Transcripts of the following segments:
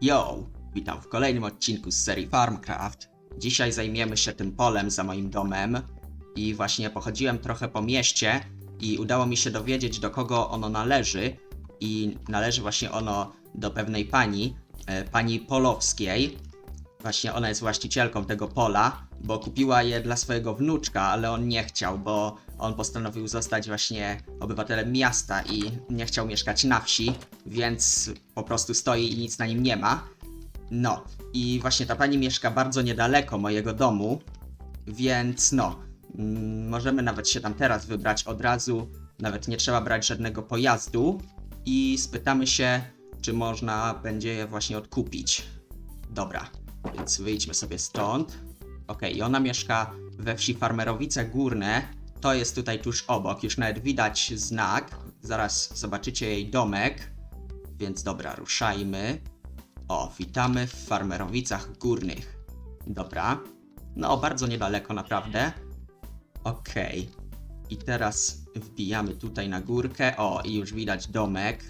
Yo, witam w kolejnym odcinku z serii Farmcraft. Dzisiaj zajmiemy się tym polem za moim domem i właśnie pochodziłem trochę po mieście i udało mi się dowiedzieć do kogo ono należy i należy właśnie ono do pewnej pani, e, pani Polowskiej. Właśnie ona jest właścicielką tego pola, bo kupiła je dla swojego wnuczka, ale on nie chciał, bo on postanowił zostać właśnie obywatelem miasta i nie chciał mieszkać na wsi, więc po prostu stoi i nic na nim nie ma. No, i właśnie ta pani mieszka bardzo niedaleko mojego domu, więc no, mm, możemy nawet się tam teraz wybrać od razu, nawet nie trzeba brać żadnego pojazdu i spytamy się, czy można będzie je właśnie odkupić. Dobra, więc wyjdźmy sobie stąd. Okej, i ona mieszka we wsi Farmerowice Górne. To jest tutaj tuż obok, już nawet widać znak. Zaraz zobaczycie jej domek. Więc dobra, ruszajmy. O, witamy w Farmerowicach Górnych. Dobra. No, bardzo niedaleko naprawdę. Okej. I teraz wbijamy tutaj na górkę. O, i już widać domek.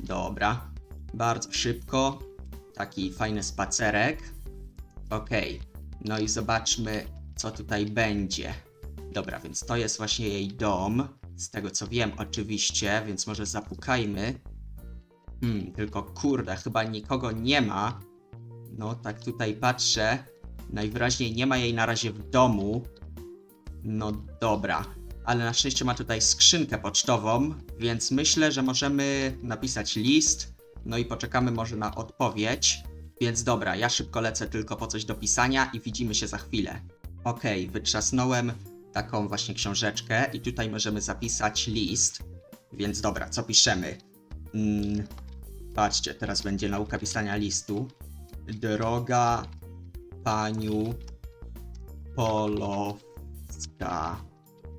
Dobra. Bardzo szybko. Taki fajny spacerek. Okej. No i zobaczmy, co tutaj będzie. Dobra, więc to jest właśnie jej dom. Z tego co wiem, oczywiście, więc może zapukajmy. Hmm, tylko kurde, chyba nikogo nie ma. No, tak tutaj patrzę. Najwyraźniej nie ma jej na razie w domu. No dobra, ale na szczęście ma tutaj skrzynkę pocztową, więc myślę, że możemy napisać list. No i poczekamy może na odpowiedź. Więc dobra, ja szybko lecę tylko po coś do pisania i widzimy się za chwilę. Okej, wytrzasnąłem taką właśnie książeczkę i tutaj możemy zapisać list. Więc dobra, co piszemy? Mm, patrzcie, teraz będzie nauka pisania listu. Droga paniu Polowska.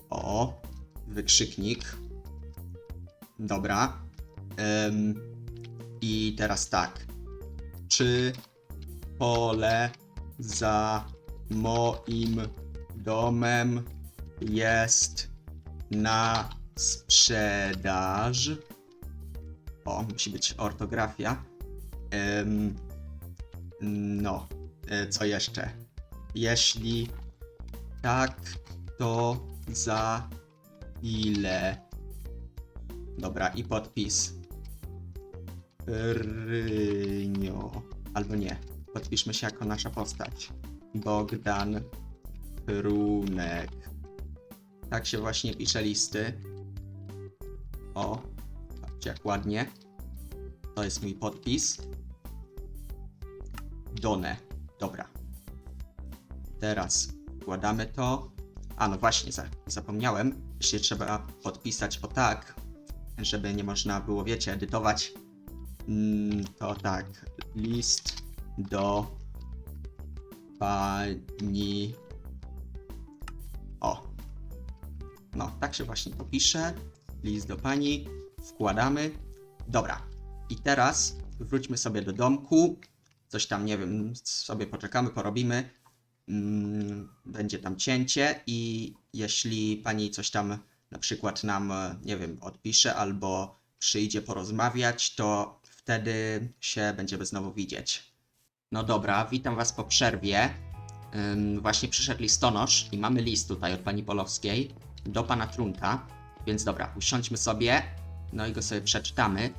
O, wykrzyknik. Dobra. Ym, I teraz tak. Czy pole za moim domem jest na sprzedaż? O, musi być ortografia. Ym, no, e, co jeszcze? Jeśli tak, to za ile? Dobra, i podpis. Rynio. Albo nie. Podpiszmy się jako nasza postać. Bogdan Runek. Tak się właśnie pisze listy. O, patrzcie jak ładnie. To jest mój podpis. Done. Dobra. Teraz wkładamy to. A no właśnie, za, zapomniałem. Jeszcze trzeba podpisać o tak, żeby nie można było, wiecie, edytować. Mm, to tak. List do pani. No, tak się właśnie to pisze. List do pani. Wkładamy. Dobra. I teraz wróćmy sobie do domku. Coś tam, nie wiem, sobie poczekamy, porobimy. Mm, Będzie tam cięcie i jeśli pani coś tam na przykład nam, nie wiem, odpisze albo przyjdzie porozmawiać, to wtedy się będziemy znowu widzieć. No dobra, witam was po przerwie. Właśnie przyszedł listonosz i mamy list tutaj od pani Polowskiej do pana Trunka. Więc dobra, usiądźmy sobie, no i go sobie przeczytamy.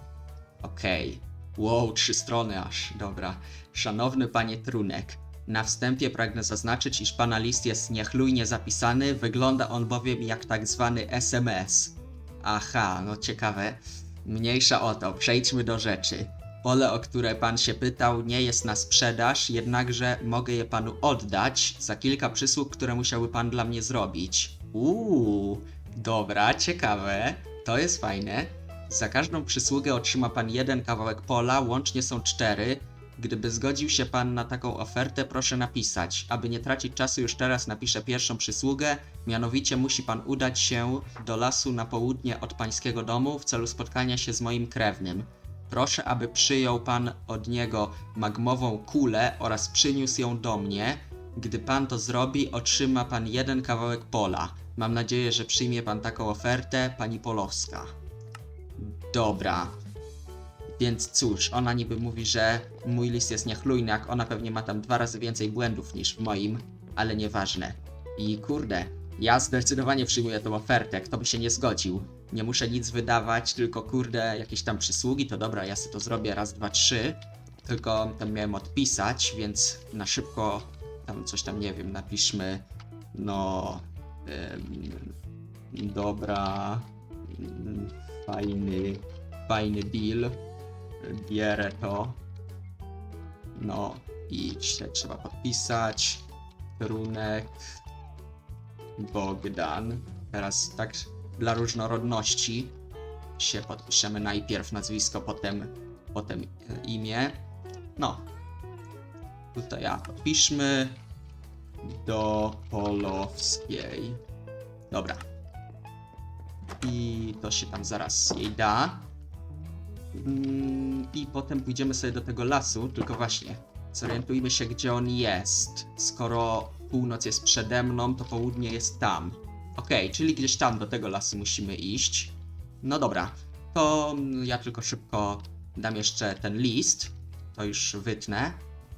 Okej. Wow, trzy strony aż. Dobra. Szanowny panie Trunek, na wstępie pragnę zaznaczyć, iż pana list jest niechlujnie zapisany, wygląda on bowiem jak tak zwany SMS. Aha, no ciekawe. Mniejsza o to, przejdźmy do rzeczy. Pole, o które pan się pytał, nie jest na sprzedaż, jednakże mogę je panu oddać za kilka przysług, które musiałby pan dla mnie zrobić. Uuu, dobra, ciekawe. To jest fajne. Za każdą przysługę otrzyma pan jeden kawałek pola, łącznie są cztery. Gdyby zgodził się pan na taką ofertę, proszę napisać. Aby nie tracić czasu, już teraz napiszę pierwszą przysługę. Mianowicie musi pan udać się do lasu na południe od pańskiego domu w celu spotkania się z moim krewnym. Proszę, aby przyjął pan od niego magmową kulę oraz przyniósł ją do mnie. Gdy pan to zrobi, otrzyma pan jeden kawałek pola. Mam nadzieję, że przyjmie pan taką ofertę, pani Polowska. Dobra. Więc cóż, ona niby mówi, że mój list jest niechlujny, jak ona pewnie ma tam dwa razy więcej błędów niż w moim, ale nieważne. I kurde, ja zdecydowanie przyjmuję tą ofertę, kto by się nie zgodził. Nie muszę nic wydawać, tylko kurde, jakieś tam przysługi, to dobra, ja sobie to zrobię raz, dwa, trzy. Tylko tam miałem odpisać, więc na szybko tam coś tam nie wiem, napiszmy, no, dobra, mm, fajny, fajny deal, bierę to, no i się trzeba podpisać, Runek, Bogdan, teraz tak dla różnorodności się podpiszemy najpierw nazwisko, potem, potem imię, no, tutaj ja podpiszmy do Polowskiej. Dobra. I to się tam zaraz jej da. Mm, I potem pójdziemy sobie do tego lasu, tylko właśnie zorientujmy się, gdzie on jest. Skoro północ jest przede mną, to południe jest tam. Okej, czyli gdzieś tam do tego lasu musimy iść. No dobra, to ja tylko szybko dam jeszcze ten list. To już wytnę.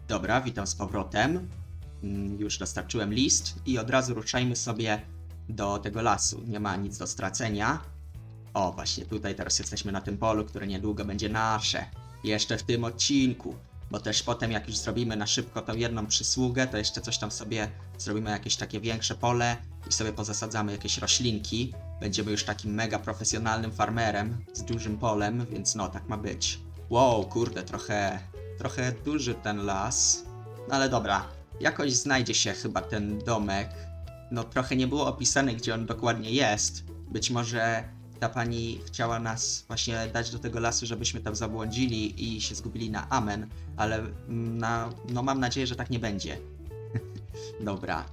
Dobra, witam z powrotem. Mm, Już dostarczyłem list i od razu ruszajmy sobie do tego lasu. Nie ma nic do stracenia. O, właśnie tutaj teraz jesteśmy na tym polu, które niedługo będzie nasze. Jeszcze w tym odcinku. Bo też potem, jak już zrobimy na szybko tą jedną przysługę, to jeszcze coś tam sobie zrobimy jakieś takie większe pole i sobie pozasadzamy jakieś roślinki. Będziemy już takim mega profesjonalnym farmerem z dużym polem, więc no, tak ma być. Wow, kurde, trochę, trochę duży ten las. No ale dobra, jakoś znajdzie się chyba ten domek. No trochę nie było opisane, gdzie on dokładnie jest. Być może ta pani chciała nas właśnie dać do tego lasu, żebyśmy tam zabłądzili i się zgubili na amen, ale mm, na, no mam nadzieję, że tak nie będzie. Dobra,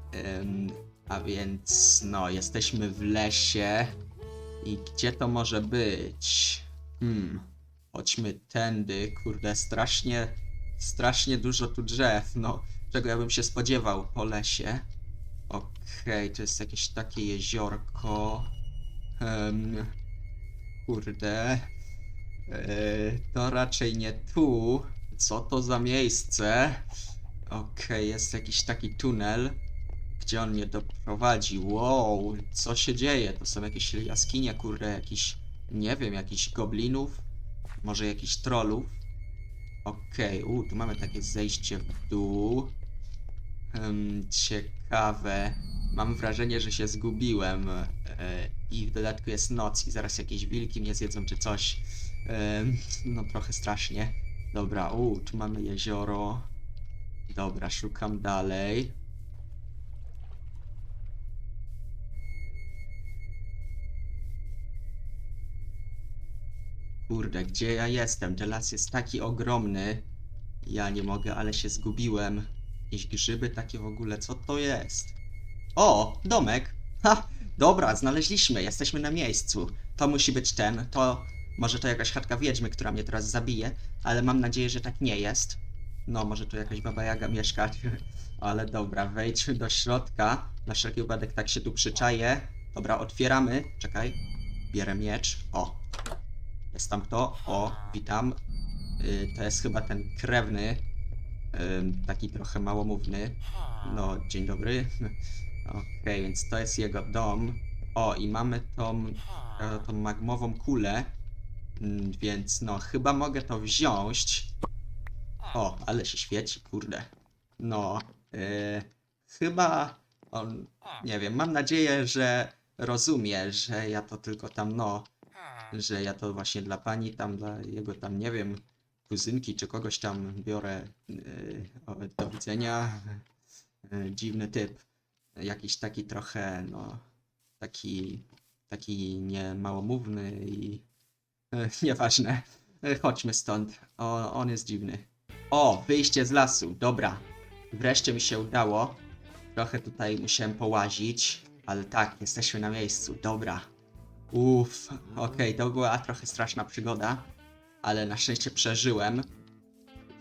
ym, a więc no, jesteśmy w lesie i gdzie to może być? Hmm, chodźmy tędy, kurde, strasznie, strasznie dużo tu drzew, no, czego ja bym się spodziewał po lesie. Okej, to jest jakieś takie jeziorko. Em, kurde. E, to raczej nie tu. Co to za miejsce? Okej, jest jakiś taki tunel. Gdzie on mnie doprowadzi? Wow, co się dzieje? To są jakieś jaskinie, kurde, jakiś, nie wiem, jakichś goblinów? Może jakichś trollów? Okej, u, tu mamy takie zejście w dół. Ciekawe. Mam wrażenie, że się zgubiłem e, i w dodatku jest noc i zaraz jakieś wilki mnie zjedzą czy coś. Em, no trochę strasznie. Dobra, u, tu mamy jezioro. Dobra, szukam dalej. Kurde, gdzie ja jestem? Ten las jest taki ogromny. Ja nie mogę, ale się zgubiłem. Jakieś grzyby takie w ogóle, co to jest? O, domek! Ha! Dobra, znaleźliśmy, jesteśmy na miejscu. To musi być ten, to... Może to jakaś chatka wiedźmy, która mnie teraz zabije, ale mam nadzieję, że tak nie jest. No, może tu jakaś baba Jaga mieszkać. Ale dobra, wejdźmy do środka. Na wszelki wypadek tak się tu przyczaję. Dobra, otwieramy. Czekaj. Bierę miecz. O. Jest tam kto? O, witam. Y, to jest chyba ten krewny. Taki trochę małomówny. No, dzień dobry. Okej, więc to jest jego dom. O, i mamy tą, e, tą magmową kulę. Mm, Więc no, chyba mogę to wziąć. O, ale się świeci, kurde. No, e, chyba on, nie wiem, mam nadzieję, że rozumie, że ja to tylko tam, no, że ja to właśnie dla pani tam, dla jego tam, nie wiem, kuzynki czy kogoś tam biorę. O, do widzenia. Yy, dziwny typ. Jakiś taki trochę, no, taki, taki nie małomówny i yy, nieważne. Chodźmy stąd. O, on jest dziwny. O, wyjście z lasu, dobra. Wreszcie mi się udało. Trochę tutaj musiałem połazić, ale tak, jesteśmy na miejscu, dobra. Uff, okej, to była trochę straszna przygoda, ale na szczęście przeżyłem,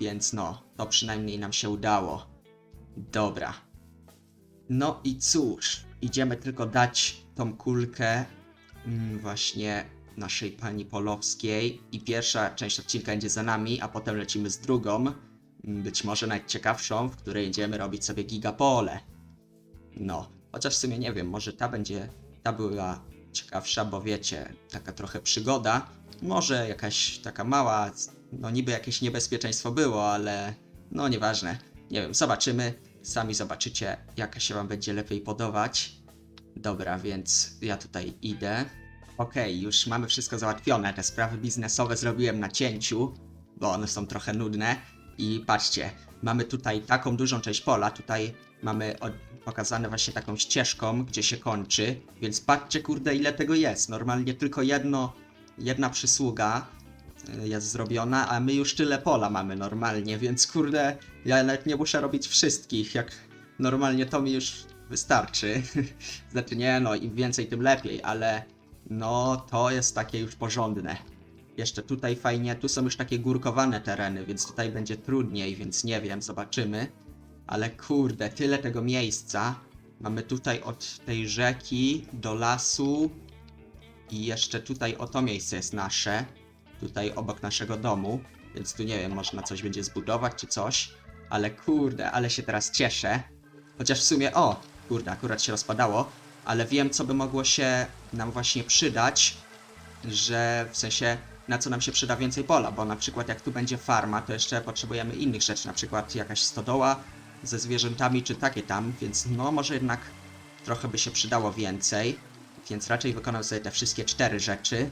więc no, to przynajmniej nam się udało. Dobra. No i cóż, idziemy tylko dać tą kulkę mm, właśnie naszej pani Polowskiej i pierwsza część odcinka będzie za nami, a potem lecimy z drugą, m, być może nawet ciekawszą, w której będziemy robić sobie gigapole. No, chociaż w sumie nie wiem, może ta będzie, ta była ciekawsza, bo wiecie, taka trochę przygoda, może jakaś taka mała, no niby jakieś niebezpieczeństwo było, ale no nieważne, nie wiem, zobaczymy, sami zobaczycie, jaka się wam będzie lepiej podobać. Dobra, więc ja tutaj idę. Okej, już mamy wszystko załatwione. Te sprawy biznesowe zrobiłem na cięciu, bo one są trochę nudne. I patrzcie, mamy tutaj taką dużą część pola. Tutaj mamy pokazane właśnie taką ścieżką, gdzie się kończy. Więc patrzcie, kurde, ile tego jest. Normalnie tylko jedno, jedna przysługa y, jest zrobiona, a my już tyle pola mamy normalnie, więc kurde, ja nawet nie muszę robić wszystkich. Jak normalnie to mi już wystarczy. znaczy nie, no im więcej tym lepiej, ale no to jest takie już porządne. Jeszcze tutaj fajnie, tu są już takie górkowane tereny, więc tutaj będzie trudniej, więc nie wiem, zobaczymy. Ale kurde, tyle tego miejsca. Mamy tutaj od tej rzeki do lasu i jeszcze tutaj o to miejsce jest nasze. Tutaj obok naszego domu, więc tu nie wiem, można coś będzie zbudować czy coś. Ale kurde, ale się teraz cieszę. Chociaż w sumie, o, kurde, akurat się rozpadało, ale wiem, co by mogło się nam właśnie przydać, że w sensie, na co nam się przyda więcej pola, bo na przykład jak tu będzie farma, to jeszcze potrzebujemy innych rzeczy, na przykład jakaś stodoła ze zwierzętami, czy takie tam, więc no, może jednak trochę by się przydało więcej, więc raczej wykonam sobie te wszystkie cztery rzeczy.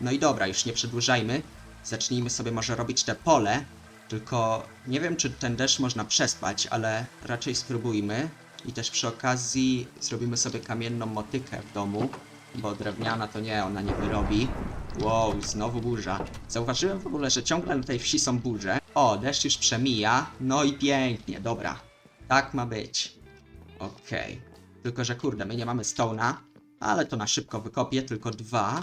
No i dobra, już nie przedłużajmy, zacznijmy sobie może robić te pole, tylko nie wiem, czy ten deszcz można przespać, ale raczej spróbujmy. I też przy okazji zrobimy sobie kamienną motykę w domu, bo drewniana to nie, ona nie wyrobi. Wow, znowu burza. Zauważyłem w ogóle, że ciągle na tej wsi są burze. O, deszcz już przemija. No i pięknie, dobra. Tak ma być. Okej. Tylko, że kurde, my nie mamy stone'a, ale to na szybko wykopię, tylko dwa.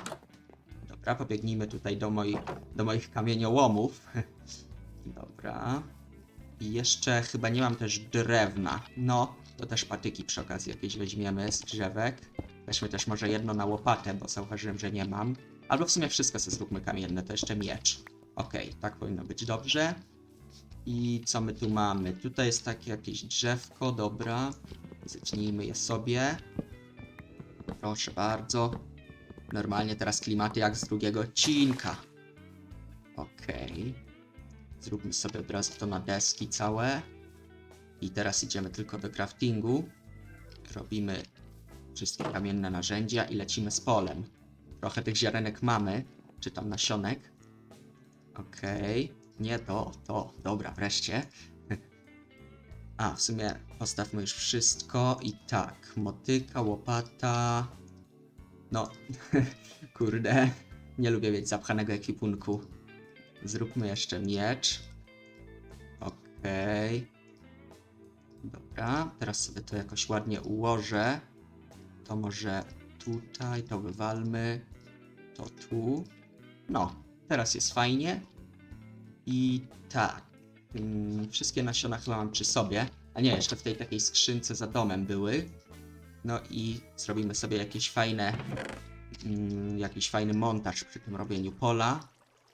Dobra, pobiegnijmy tutaj do, moi, do moich kamieniołomów. Dobra. I jeszcze chyba nie mam też drewna. No, to też patyki przy okazji jakieś weźmiemy z drzewek. Weźmy też może jedno na łopatę, bo zauważyłem, że nie mam. Albo w sumie wszystko sobie zróbmy kamienne, to jeszcze miecz. Okej, tak powinno być dobrze. I co my tu mamy? Tutaj jest takie jakieś drzewko, dobra. Zetnijmy je sobie. Proszę bardzo. Normalnie teraz klimaty jak z drugiego odcinka. Okej. Zróbmy sobie od razu to na deski całe. I teraz idziemy tylko do craftingu. Robimy wszystkie kamienne narzędzia i lecimy z polem. Trochę tych ziarenek mamy, czy tam nasionek. Okej. Nie to, to. Dobra, wreszcie. A, w sumie postawmy już wszystko i tak. Motyka, łopata. No, kurde. Nie lubię mieć zapchanego ekwipunku. Zróbmy jeszcze miecz. Okej. Dobra, teraz sobie to jakoś ładnie ułożę. To może tutaj, to wywalmy. To tu. No, teraz jest fajnie. I tak. Mm, Wszystkie nasiona chyba mam przy sobie. A nie, jeszcze w tej takiej skrzynce za domem były. No i zrobimy sobie jakieś fajne. mm, Jakiś fajny montaż przy tym robieniu pola.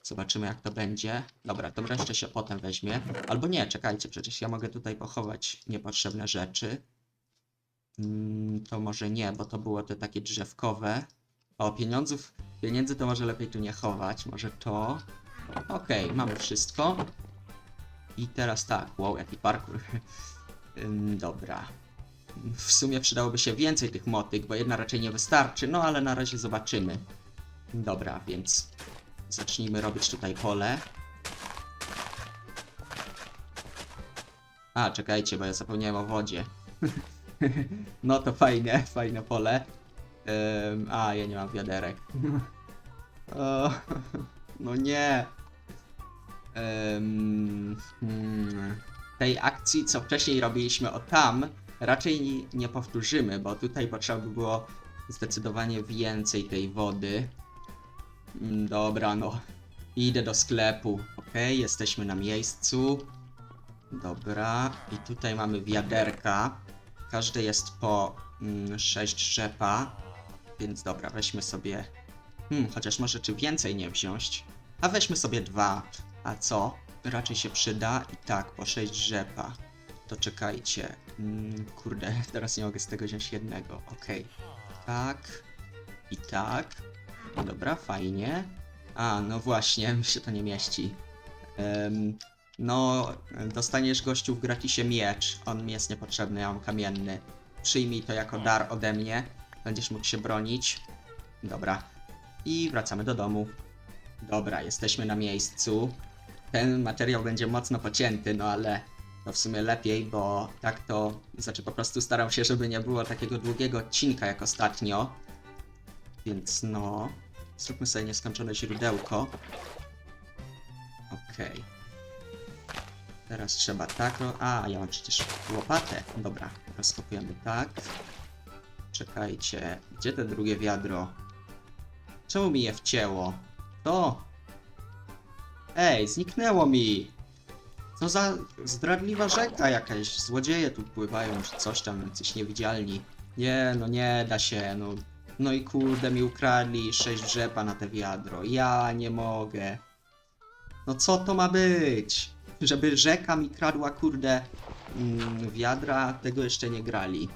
Zobaczymy jak to będzie. Dobra, to wreszcie się potem weźmie. Albo nie, czekajcie, przecież ja mogę tutaj pochować niepotrzebne rzeczy. Mm, to może nie, bo to było te takie drzewkowe. O, pieniądzów, pieniędzy to może lepiej tu nie chować. Może to. Okej, mamy wszystko. I teraz tak, wow, jaki parkour. Dobra. W sumie przydałoby się więcej tych motyk, bo jedna raczej nie wystarczy, no ale na razie zobaczymy. Dobra, więc zacznijmy robić tutaj pole. A, czekajcie, bo ja zapomniałem o wodzie. no to fajne, fajne pole. Ym, a, ja nie mam wiaderek. o, no nie. Hmm, tej akcji, co wcześniej robiliśmy o tam, raczej nie powtórzymy, bo tutaj potrzeba by było zdecydowanie więcej tej wody. Mm, Dobra, no. Idę do sklepu. Okej, jesteśmy na miejscu. Dobra, i tutaj mamy wiaderka. Każde jest po mm, 6 rzepa. Więc dobra, weźmy sobie Hmm, chociaż może czy więcej nie wziąć. A weźmy sobie dwa. A co? Raczej się przyda. I tak, po sześć rzepa. To czekajcie. Mm, kurde, teraz nie mogę z tego wziąć jednego. Okej. Tak. I tak. Dobra, fajnie. A, no właśnie, mi się to nie mieści. Em, no, dostaniesz gościu w gratisie miecz. On mi jest niepotrzebny, ja mam kamienny. Przyjmij to jako dar ode mnie. Będziesz mógł się bronić. Dobra. I wracamy do domu. Dobra, jesteśmy na miejscu. Ten materiał będzie mocno pocięty, no ale to w sumie lepiej, bo tak to, znaczy po prostu staram się, żeby nie było takiego długiego odcinka jak ostatnio. Więc no, zróbmy sobie nieskończone źródełko. Okej. Teraz trzeba tak, a ja mam przecież łopatę. Dobra, rozkopujemy tak. Czekajcie, gdzie te drugie wiadro? Czemu mi je wcięło? To! Ej, zniknęło mi! Co za zdradliwa rzeka jakaś, złodzieje tu pływają, czy coś tam, jacyś niewidzialni. Nie, no nie da się, no. No i kurde, mi ukradli sześć rzepa na te wiadro. Ja nie mogę. No co to ma być? Żeby rzeka mi kradła, kurde, mm, wiadra, tego jeszcze nie grali.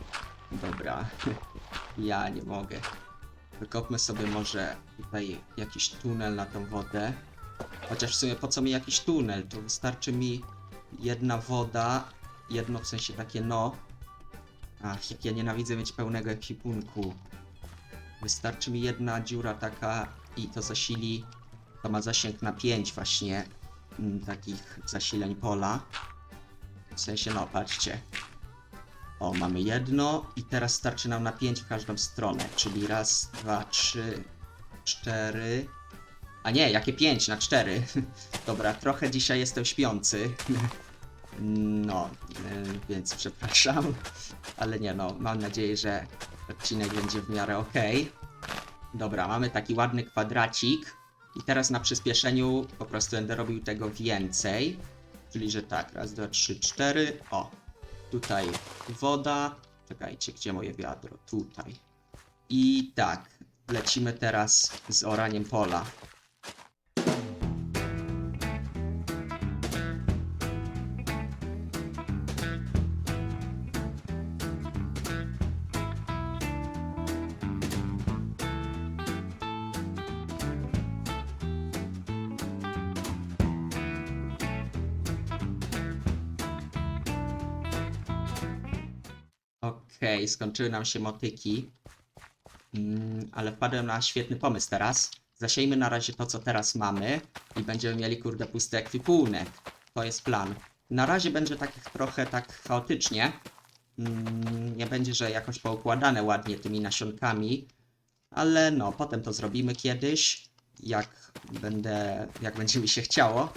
Dobra, ja nie mogę. Wykopmy sobie może tutaj jakiś tunel na tą wodę. Chociaż w sumie po co mi jakiś tunel? To wystarczy mi jedna woda, jedno w sensie takie no. Ach, jak ja nienawidzę mieć pełnego ekwipunku. Wystarczy mi jedna dziura taka i to zasili. To ma zasięg na 5 właśnie mm, takich zasileń pola. W sensie, no patrzcie. O, mamy jedno i teraz starczy nam na 5 w każdą stronę, czyli raz, dwa, trzy, cztery. A nie, jakie 5 na 4. Dobra, trochę dzisiaj jestem śpiący. No, y, więc przepraszam, ale nie no, mam nadzieję, że odcinek będzie w miarę ok. Dobra, mamy taki ładny kwadracik i teraz na przyspieszeniu po prostu będę robił tego więcej. Czyli, że tak, raz, dwa, trzy, cztery. O, tutaj woda. Czekajcie, gdzie moje wiadro? Tutaj. I tak, lecimy teraz z oraniem pola. Okej, skończyły nam się motyki. Mm, ale wpadłem na świetny pomysł teraz. Zasiejmy na razie to, co teraz mamy i będziemy mieli, kurde, pusty ekwipunek. To jest plan. Na razie będzie tak trochę tak chaotycznie. Mm, nie będzie, że jakoś poukładane ładnie tymi nasionkami, ale no, potem to zrobimy kiedyś, jak będę, jak będzie mi się chciało.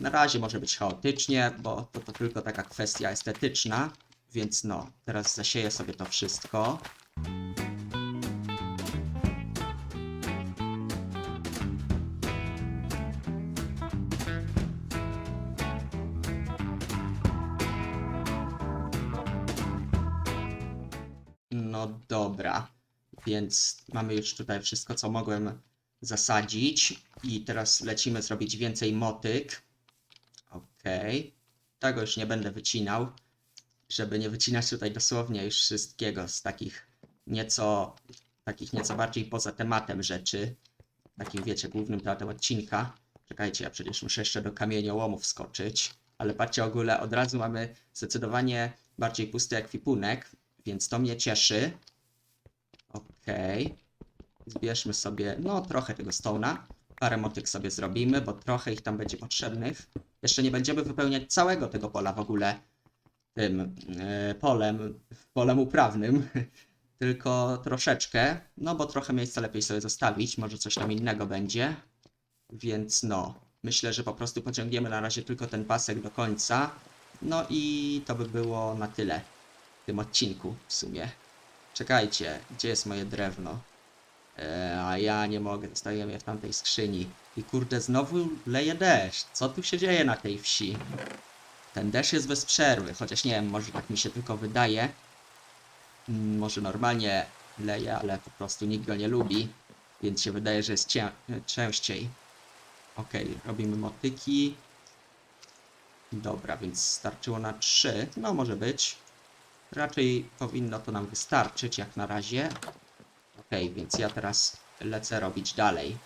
Na razie może być chaotycznie, bo to, to tylko taka kwestia estetyczna, więc no, teraz zasieję sobie to wszystko. No dobra, więc mamy już tutaj wszystko, co mogłem zasadzić. I teraz lecimy zrobić więcej motyk. Okej. Tego już nie będę wycinał, żeby nie wycinać tutaj dosłownie już wszystkiego z takich nieco, takich nieco bardziej poza tematem rzeczy. Takim, wiecie, głównym tematem odcinka. Czekajcie, ja przecież muszę jeszcze do kamieniołomów skoczyć. Ale patrzcie, w ogóle od razu mamy zdecydowanie bardziej pusty ekwipunek, więc to mnie cieszy. Okej. Zbierzmy sobie, no trochę tego stona. Parę motyk sobie zrobimy, bo trochę ich tam będzie potrzebnych. Jeszcze nie będziemy wypełniać całego tego pola w ogóle tym e, polem, polem uprawnym, tylko troszeczkę, no bo trochę miejsca lepiej sobie zostawić, może coś tam innego będzie. Więc no, myślę, że po prostu pociągniemy na razie tylko ten pasek do końca. No i to by było na tyle w tym odcinku w sumie. Czekajcie, gdzie jest moje drewno? E, a ja nie mogę, zostawiłem je w tamtej skrzyni. I kurde, znowu leje deszcz. Co tu się dzieje na tej wsi? Ten deszcz jest bez przerwy, chociaż nie wiem, może tak mi się tylko wydaje. Mm, Może normalnie leje, ale po prostu nikt go nie lubi. więc się wydaje, że jest częściej. Okej, robimy motyki. Dobra, więc starczyło na 3. No, może być. Raczej powinno to nam wystarczyć jak na razie. Okej, więc ja teraz lecę robić dalej.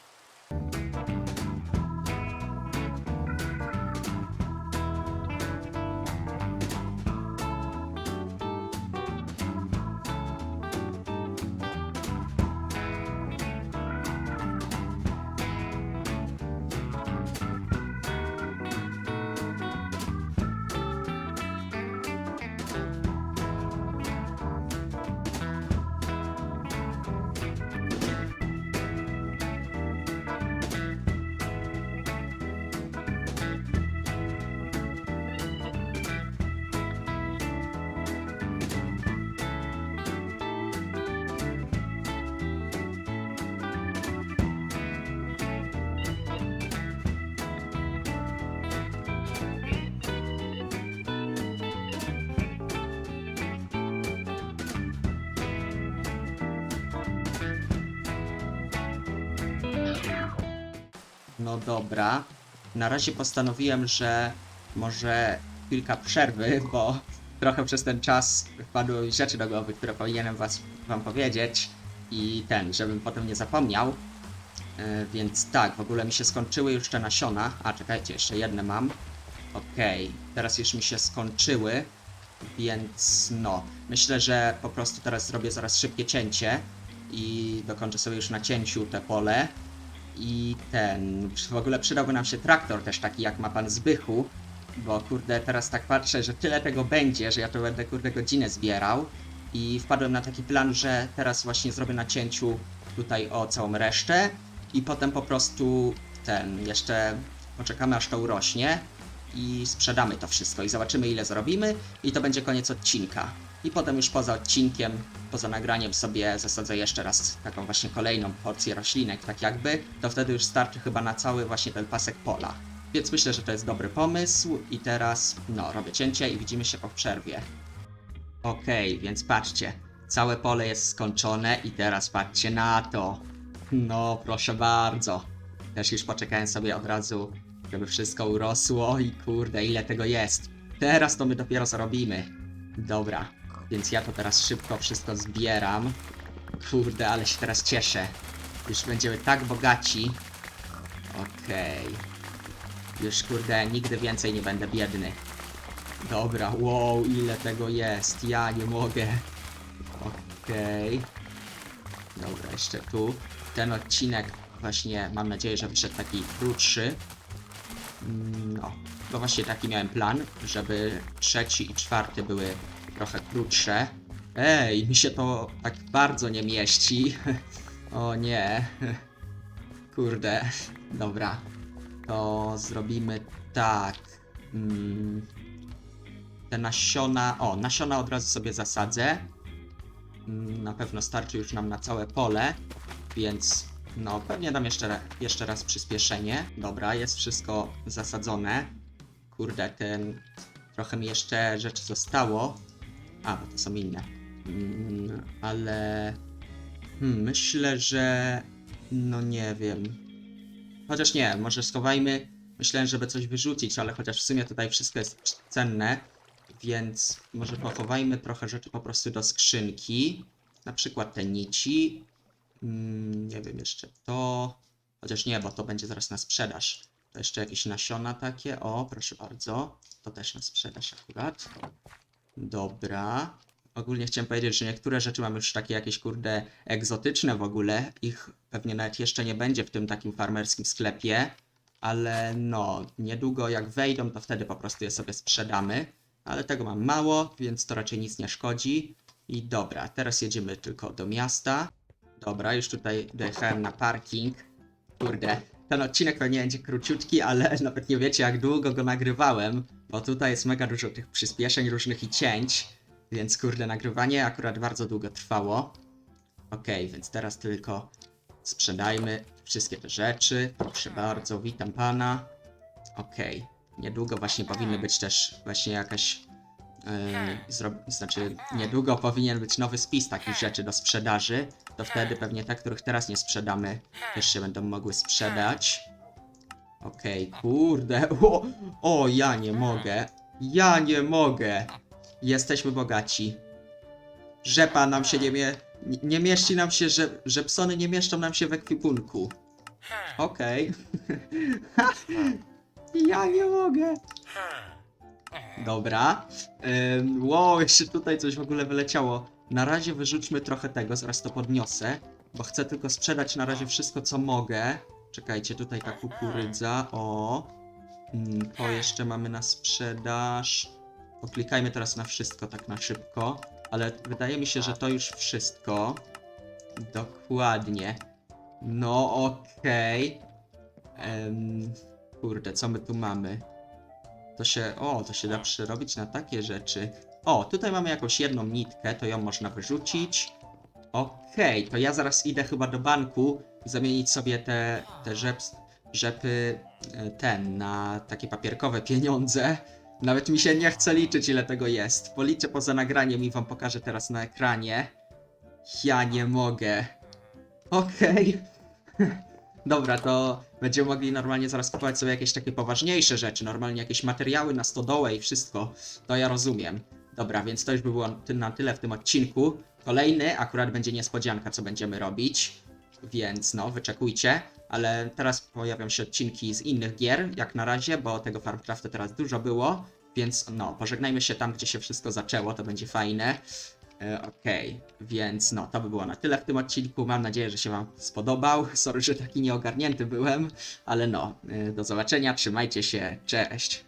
No dobra. Na razie postanowiłem, że może chwilka przerwy, bo trochę przez ten czas wpadły rzeczy do głowy, które powinienem was, wam powiedzieć i ten, żebym potem nie zapomniał. E, więc tak, w ogóle mi się skończyły już te nasiona. A, czekajcie, jeszcze jedne mam. Okej, teraz już mi się skończyły, więc no, myślę, że po prostu teraz zrobię zaraz szybkie cięcie i dokończę sobie już na cięciu te pole. I ten, w ogóle przydałby nam się traktor też taki jak ma pan Zbychu, bo kurde teraz tak patrzę, że tyle tego będzie, że ja to będę kurde godzinę zbierał i wpadłem na taki plan, że teraz właśnie zrobię na cięciu tutaj o całą resztę i potem po prostu ten, jeszcze poczekamy aż to urośnie i sprzedamy to wszystko i zobaczymy ile zarobimy i to będzie koniec odcinka. I potem już poza odcinkiem, poza nagraniem sobie zasadzę jeszcze raz taką właśnie kolejną porcję roślinek, tak jakby, to wtedy już starczy chyba na cały właśnie ten pasek pola. Więc myślę, że to jest dobry pomysł i teraz, no, robię cięcie i widzimy się po przerwie. Okej, więc patrzcie, całe pole jest skończone i teraz patrzcie na to. No, proszę bardzo. Też już poczekałem sobie od razu, żeby wszystko urosło i kurde, ile tego jest. Teraz to my dopiero zarobimy. Dobra, więc ja to teraz szybko wszystko zbieram. Kurde, ale się teraz cieszę. Już będziemy tak bogaci. Okej. Już kurde, nigdy więcej nie będę biedny. Dobra, wow, ile tego jest. Ja nie mogę. Okej. Dobra, jeszcze tu. Ten odcinek właśnie mam nadzieję, że wyszedł taki krótszy. No, bo właśnie taki miałem plan, żeby trzeci i czwarty były trochę krótsze. Ej, mi się to tak bardzo nie mieści. O nie. Kurde. Dobra. To zrobimy tak. Mm, te nasiona. O, nasiona od razu sobie zasadzę. Mm, Na pewno starczy już nam na całe pole, więc no pewnie dam jeszcze, jeszcze raz przyspieszenie. Dobra, jest wszystko zasadzone. Kurde, ten. Trochę mi jeszcze rzeczy zostało. A, bo to są inne. Mm, ale. Hmm, myślę, że. No nie wiem. Chociaż nie, może schowajmy. Myślałem, żeby coś wyrzucić, ale chociaż w sumie tutaj wszystko jest cenne, więc może pochowajmy trochę rzeczy po prostu do skrzynki. Na przykład te nici. Mm, nie wiem, jeszcze to. Chociaż nie, bo to będzie zaraz na sprzedaż. To jeszcze jakieś nasiona takie. O, proszę bardzo. To też na sprzedaż akurat. Dobra. Ogólnie chciałem powiedzieć, że niektóre rzeczy mam już takie jakieś kurde egzotyczne w ogóle. Ich pewnie nawet jeszcze nie będzie w tym takim farmerskim sklepie. Ale no, niedługo jak wejdą, to wtedy po prostu je sobie sprzedamy. Ale tego mam mało, więc to raczej nic nie szkodzi. I dobra, teraz jedziemy tylko do miasta. Dobra, już tutaj dojechałem na parking. Kurde, ten odcinek pewnie będzie króciutki, ale nawet nie wiecie jak długo go nagrywałem, bo tutaj jest mega dużo tych przyspieszeń różnych i cięć, więc kurde, nagrywanie akurat bardzo długo trwało. Okej, więc teraz tylko sprzedajmy wszystkie te rzeczy. Proszę bardzo, witam pana. Okej, niedługo właśnie powinny być też właśnie jakaś Yy. Znaczy, niedługo powinien być nowy spis takich rzeczy do sprzedaży. To wtedy pewnie te, których teraz nie sprzedamy, też się będą mogły sprzedać. Okej, kurde. O, o, ja nie mogę. Ja nie mogę. Jesteśmy bogaci. Rzepa nam się nie mie... nie- Nie mieści nam się, że, że psony nie mieszczą nam się w ekwipunku. Okej. ja nie mogę. Dobra. Ym, wow, jeszcze tutaj coś w ogóle wyleciało. Na razie wyrzućmy trochę tego, zaraz to podniosę, bo chcę tylko sprzedać na razie wszystko, co mogę. Czekajcie, tutaj ta kukurydza, o. Mm, To jeszcze mamy na sprzedaż. Poklikajmy teraz na wszystko, tak na szybko. Ale wydaje mi się, że to już wszystko. Dokładnie. No okej. Em, Kurde, co my tu mamy? To się, o, to się da przerobić na takie rzeczy. O, tutaj mamy jakąś jedną nitkę, to ją można wyrzucić. Okej, to ja zaraz idę chyba do banku zamienić sobie te, te rzeps, rzepy, e, ten, na takie papierkowe pieniądze. Nawet mi się nie chce liczyć, ile tego jest. Policzę poza nagraniem i wam pokażę teraz na ekranie. Ja nie mogę. Okej. Dobra, to będziemy mogli normalnie zaraz kupować sobie jakieś takie poważniejsze rzeczy, normalnie jakieś materiały na stodołę i wszystko. To ja rozumiem. Dobra, więc to już by było na tyle w tym odcinku. Kolejny akurat będzie niespodzianka, co będziemy robić. Więc no, wyczekujcie. Ale teraz pojawią się odcinki z innych gier, jak na razie, bo tego Farmcrafta teraz dużo było. Więc no, pożegnajmy się tam, gdzie się wszystko zaczęło, to będzie fajne. E, Okej, więc no, to by było na tyle w tym odcinku. Mam nadzieję, że się Wam spodobał. Sorry, że taki nieogarnięty byłem, ale no, e, do zobaczenia, trzymajcie się, cześć.